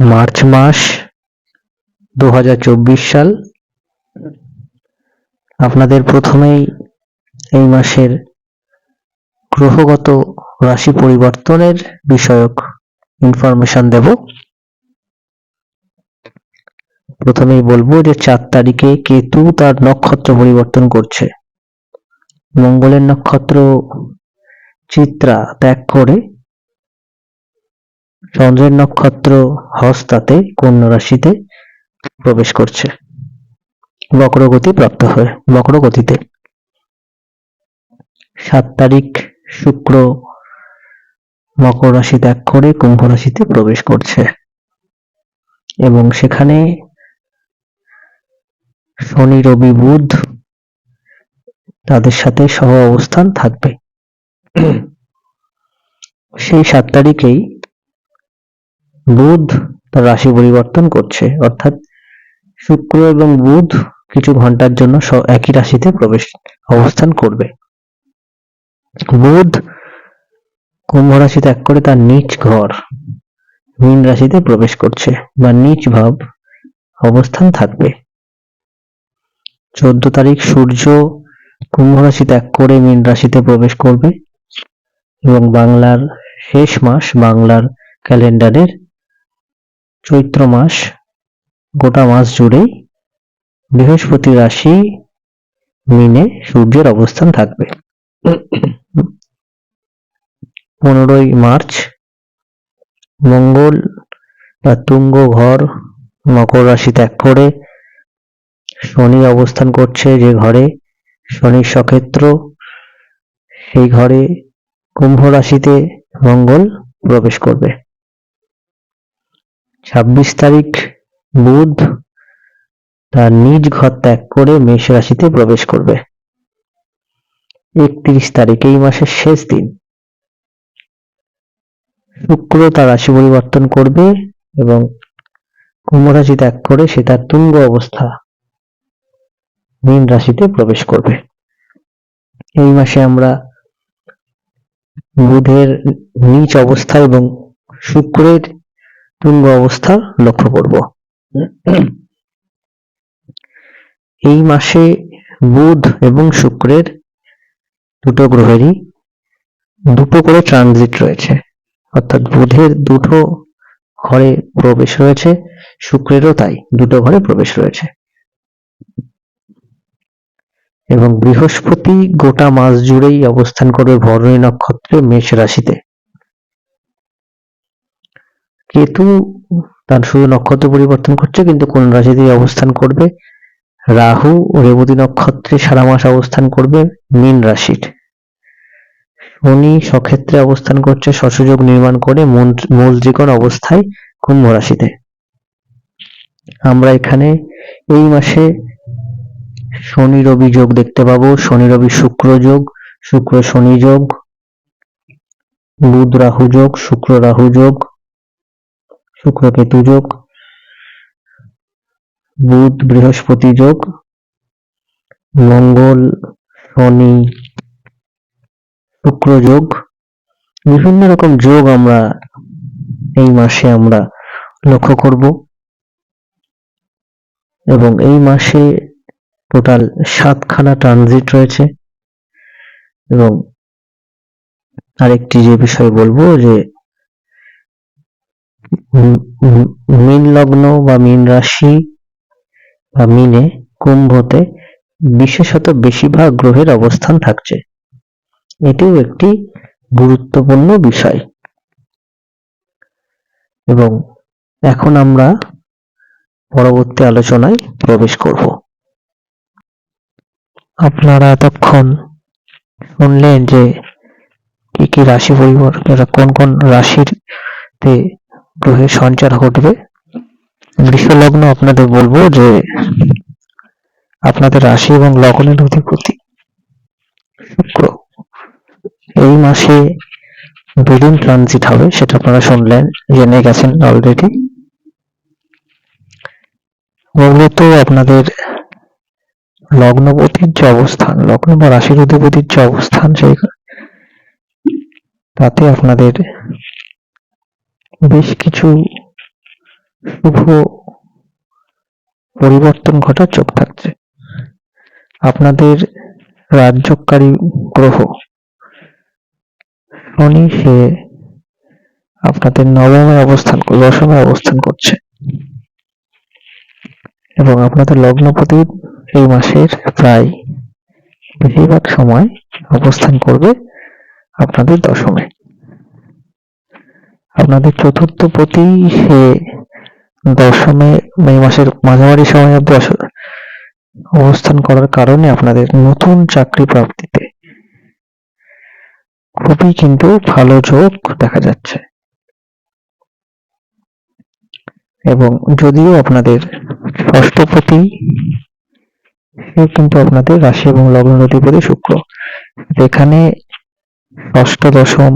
March মাস দু হাজার চব্বিশ সাল। আপনাদের প্রথমেই এই মাসের গ্রহগত রাশি পরিবর্তনের বিষয়ক ইনফরমেশন দেব। প্রথমেই বলব যে চার তারিখে কেতু তার নক্ষত্র পরিবর্তন করছে। মঙ্গলের নক্ষত্র চিত্রা ত্যাগ করে চন্দ্রের নক্ষত্র হস্তাতে কন্যা রাশিতে প্রবেশ করছে। বক্রগতি প্রাপ্ত হয়ে, বক্রগতিতে। সাত তারিখ, শুক্র মকর রাশি ত্যাগ করে কুম্ভ রাশিতে প্রবেশ করছে। এবং সেখানে শনি, রবি, বুধ তাদের সাথে সহ অবস্থান থাকবে। সেই সাত তারিখেই বুধ তার রাশি পরিবর্তন করছে। অর্থাৎ শুক্র এবং বুধ কিছু ঘণ্টার জন্য একই রাশিতে প্রবেশ, অবস্থান করবে। বুধ কুম্ভ রাশি ত্যাগ করে তার নিচ ঘর, মীন রাশিতে প্রবেশ করছে বা নিচ ভাব অবস্থান থাকবে। চোদ্দ তারিখ সূর্য কুম্ভ রাশি ত্যাগ করে মীন রাশিতে প্রবেশ করবে এবং বাংলার শেষ মাস বাংলার ক্যালেন্ডারের চৈত্র মাস, গোটা মাস জুড়েই বৃহস্পতি রাশি মিনে সূর্যের অবস্থান থাকবে। পনেরোই মার্চ, মঙ্গল তার তুঙ্গ ঘর, মকর রাশি ত্যাগ করে শনি অবস্থান করছে যে ঘরে, শনির সক্ষেত্র, সেই ঘরে কুম্ভ রাশিতে মঙ্গল প্রবেশ করবে। ছাব্বিশ তারিখ, বুধ, তার নিজ ঘর ত্যাগ করে মেষ রাশিতে প্রবেশ করবে। একত্রিশ তারিখ, এই মাসের শেষ দিন। শুক্র তার রাশি পরিবর্তন করবে এবং কুম্ভ রাশি ত্যাগ করে সে তার তুঙ্গ অবস্থা মীন রাশিতে প্রবেশ করবে। এই মাসে আমরা বুধের নিচ অবস্থা এবং শুক্রের তুঙ্গ অবস্থা লক্ষ্য করব। এই মাসে বুধ এবং শুক্রের দুটো গ্রহেরই দুটো করে ট্রানজিট রয়েছে। অর্থাৎ বুধের দুটো ঘরে প্রবেশ রয়েছে, শুক্রেরও তাই দুটো ঘরে প্রবেশ রয়েছে। এবং বৃহস্পতি গোটা মাস জুড়েই অবস্থান করবে ভরণী নক্ষত্রে মেষ রাশিতে। কেতু তার শুধু নক্ষত্র পরিবর্তন করছে, কিন্তু কোন রাশিতেই অবস্থান করবে? রাহু রেবতী নক্ষত্রে সারা মাস অবস্থান করবে মীন রাশির। শনি সক্ষেত্রে অবস্থান করছে, সসযোগ নির্মাণ করে মূল ত্রিকোণ অবস্থায় কুম্ভ রাশিতে। আমরা এখানে এই মাসে শনি রবি যোগ দেখতে পাবো। শনি রবি শুক্র যোগ, শুক্র শনি যোগ, বুধ রাহু যোগ, শুক্র রাহু যোগ শুক্র কেতু যোগ বুধ বৃহস্পতি যোগ, মঙ্গল শনি শুক্র যোগ। বিভিন্ন রকম যোগ আমরা এই মাসে আমরা লক্ষ্য করব এবং এই মাসে টোটাল সাতখানা ট্রানজিট রয়েছে এবং আরেকটি যে বিষয় বলব যে মীন লগ্ন বা মীন রাশি বা মিনে কুম্ভতে বিশেষত বেশিরভাগ গ্রহের অবস্থান থাকছে। এটিও একটি গুরুত্বপূর্ণ বিষয়। এবং এখন আমরা পরবর্তী আলোচনায় প্রবেশ করব। আপনারা এতক্ষণ শুনলেন যে কি কি রাশি পরিবর্তন, কোন কোন রাশির তে গ্রহের সঞ্চার ঘটবে। লগ্ন আপনাদের বলব যে, আপনাদের রাশি এবং লগ্নের অধিপতি শুক্র। এই মাসে দুদিন ট্রানজিট হবে, সেটা আপনারা শুনলেন, জেনে গেছেন অলরেডি মূলত আপনাদের লগ্নপতির যে অবস্থান, লগ্ন বা রাশির অধিপতির যে অবস্থান, সেই তাতে আপনাদের বেশ কিছু শুভ পরিবর্তন ঘটার চোখ থাকছে। আপনাদের রাজ্যকারী গ্রহ, শনি, সে আপনাদের নবমে অবস্থান, দশমে অবস্থান করছে। এবং আপনাদের লগ্নপতি এই মাসের প্রায় বেশিরভাগ সময় অবস্থান করবে আপনাদের দশমে। আপনাদের চতুর্থ পতি সে দশমে, মে মাসের মাঝামাঝি সময় অব্দি অবস্থান করার কারণে আপনাদের নতুন চাকরি প্রাপ্তিতে খুবই কিন্তু ভালো যোগ দেখা যাচ্ছে। এবং যদিও আপনাদের ষষ্ঠপতি সে কিন্তু আপনাদের রাশি এবং লগ্ন অধিপতি শুক্র। এখানে ষষ্ঠ দশম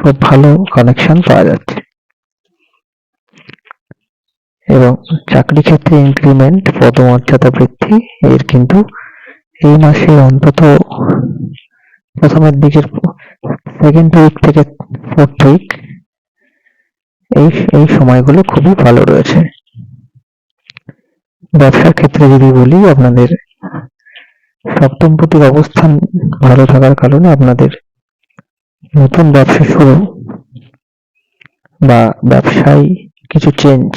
খুব ভালো কানেকশন পাওয়া যাচ্ছে। এবং চাকরি ক্ষেত্রে ইনক্রিমেন্ট পদমর্যাদা বৃদ্ধি, এর কিন্তু এই মাসে অন্তত প্রথমের দিকের সেকেন্ড উইক থেকে ফোর্থ উইক এই এই সময়গুলো খুবই ভালো রয়েছে। ব্যবসার ক্ষেত্রে যদি বলি, আপনাদের সপ্তমপতির অবস্থান ভালো থাকার কারণে আপনাদের নতুন ব্যবসা শুরু বা ব্যবসায় কিছু চেঞ্জ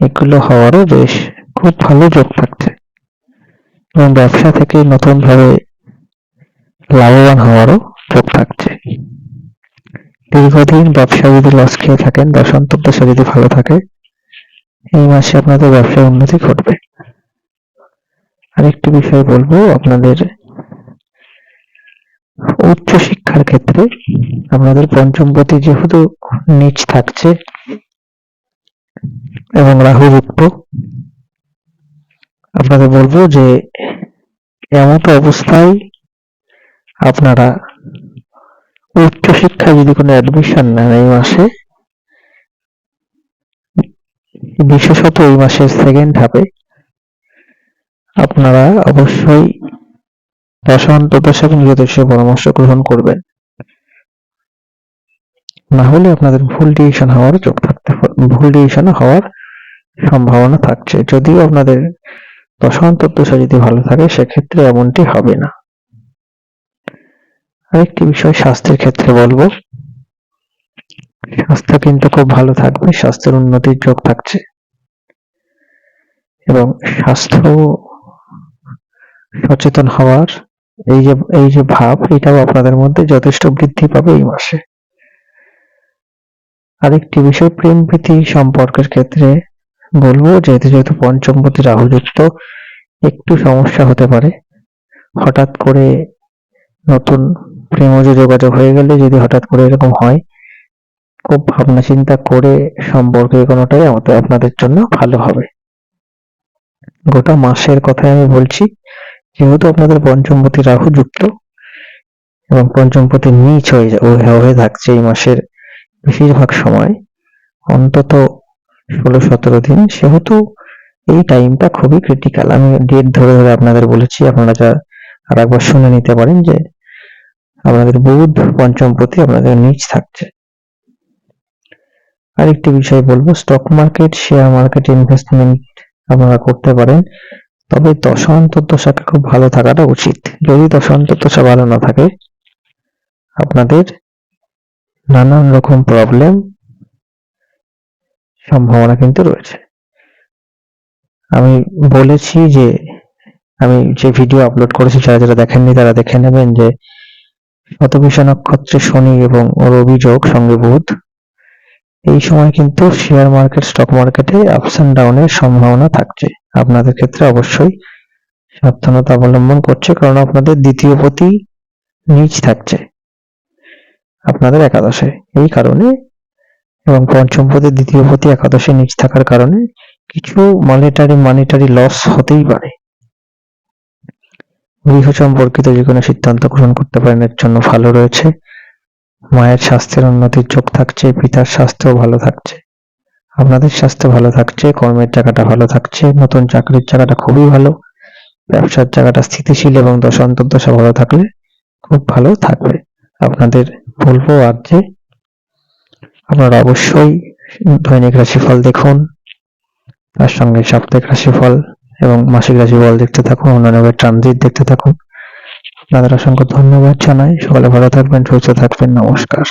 এগুলো হওয়ারও বেশ খুব ভালো যোগ থাকছে। এবং ব্যবসা থেকে নতুন ভাবে লাভবান হওয়ারও যোগ থাকছে। দীর্ঘদিন ব্যবসা যদি লস খেয়ে থাকেন দশান্তর দশা যদি ভালো থাকে, এই মাসে আপনাদের ব্যবসায় উন্নতি ঘটবে। আরেকটি বিষয় বলব আপনাদের উচ্চ শিক্ষার ক্ষেত্রে আপনাদের পঞ্চমপতি যেহেতু নিচ থাকছে এবং রাহু যুক্ত আপনাদের বলব যে এমত অবস্থায় আপনারা উচ্চ শিক্ষায় যদি কোনো অ্যাডমিশন নেন এই মাসে, বিশেষত এই মাসের সেকেন্ড হাফে আপনারা অবশ্যই দশা এবং জ্যোতিষের পরামর্শ গ্রহণ করবেন না হলে আপনাদের ভুল ডিসিশন হওয়ার যোগ থাকতে ভুল ডিসিশন হওয়ার সম্ভাবনা থাকছে। যদিও আপনাদের দশান্তর দশা যদি ভালো থাকে, সেক্ষেত্রে এমনটি হবে না। আরেকটি বিষয়, স্বাস্থ্যের ক্ষেত্রে বলব। স্বাস্থ্য কিন্তু খুব ভালো থাকবে, স্বাস্থ্যের উন্নতির যোগ থাকছে। এবং স্বাস্থ্য সচেতন হওয়ার এই যে এই যে ভাব, এটাও আপনাদের মধ্যে যথেষ্ট বৃদ্ধি পাবে এই মাসে। আরেকটি বিষয়, প্রেম প্রীতি সম্পর্কের ক্ষেত্রে বলব, যেহেতু যেহেতু পঞ্চম পঞ্চমপতি রাহুযুক্ত, একটু সমস্যা হতে পারে। হঠাৎ করে নতুন প্রেমজ যোগাযোগ হয়ে গেলে যদি হঠাৎ করে এরকম হয়, খুব ভাবনা চিন্তা করে সম্পর্কে কোনোটাই আমাদের, আপনাদের জন্য ভালো হবে। গোটা মাসের কথাই আমি বলছি। যেহেতু আপনাদের পঞ্চমপতি রাহু যুক্ত এবং পঞ্চমপতি নিচ হয়ে হয়ে থাকছে এই মাসের বেশিরভাগ সময়, অন্তত ষোলো সতেরো দিন, সেহেতু এই টাইমটা খুবই ক্রিটিক্যাল আমি ডেট ধরে ধরে আপনাদের বলেছি, আপনারা যা আর একবার শুনে নিতে পারেন যে আপনাদের বুধ পঞ্চমপতি আপনাদের নিচ থাকছে। আরেকটি বিষয় বলব stock market share market investment আপনারা করতে পারেন। তবে দশা অন্তর্দশাকে খুব ভালো থাকাটা উচিত। যদি দশা অন্তর্দশা ভালো না থাকে, আপনাদের নানান রকম প্রবলেম সম্ভাবনা কিন্তু রয়েছে। আমি বলেছি যে, আমি যে ভিডিও আপলোড করেছি, যারা যারা দেখেননি তারা দেখে নেবেন যে শতবিষা নক্ষত্রে শনি এবং রবি যোগ সঙ্গে বুধ এই সময় কিন্তু শেয়ার মার্কেট স্টক মার্কেটে আপস এন্ড ডাউনের সম্ভাবনা থাকছে। আপনাদের ক্ষেত্রে অবশ্যই সাবধানতা অবলম্বন করছে, কারণ আপনাদের দ্বিতীয় পতি নিচ থাকছে আপনাদের একাদশে এই কারণে এবং পঞ্চম পদে দ্বিতীয় পতি একাদশে নিচ থাকার কারণে কিছু মনিটারি মনিটারি লস হতেই পারে। গৃহ সম্পর্কিত যে কোনো সিদ্ধান্ত গ্রহণ করতে পারেন, এর জন্য ভালো রয়েছে। মায়ের স্বাস্থ্যের উন্নতির চোখ থাকছে, পিতার স্বাস্থ্য ভালো থাকছে। আপনাদের স্বাস্থ্য ভালো থাকছে, কর্মের জায়গাটা ভালো থাকছে, নতুন চাকরির জায়গাটা খুবই ভালো, ব্যবসার জায়গাটা স্থিতিশীল এবং দশা ভালো থাকলে খুব ভালো থাকবে। আপনাদের বলব আর যে আপনারা অবশ্যই দৈনিক রাশিফল দেখুন, তার সঙ্গে সাপ্তাহিক রাশিফল এবং মাসিক রাশিফল দেখতে থাকুন, অন্যান্য ট্রানজিট দেখতে থাকুন। আপনাদের অসংখ্য ধন্যবাদ জানাই। সকলে ভালো থাকবেন সুস্থ থাকবেন। নমস্কার।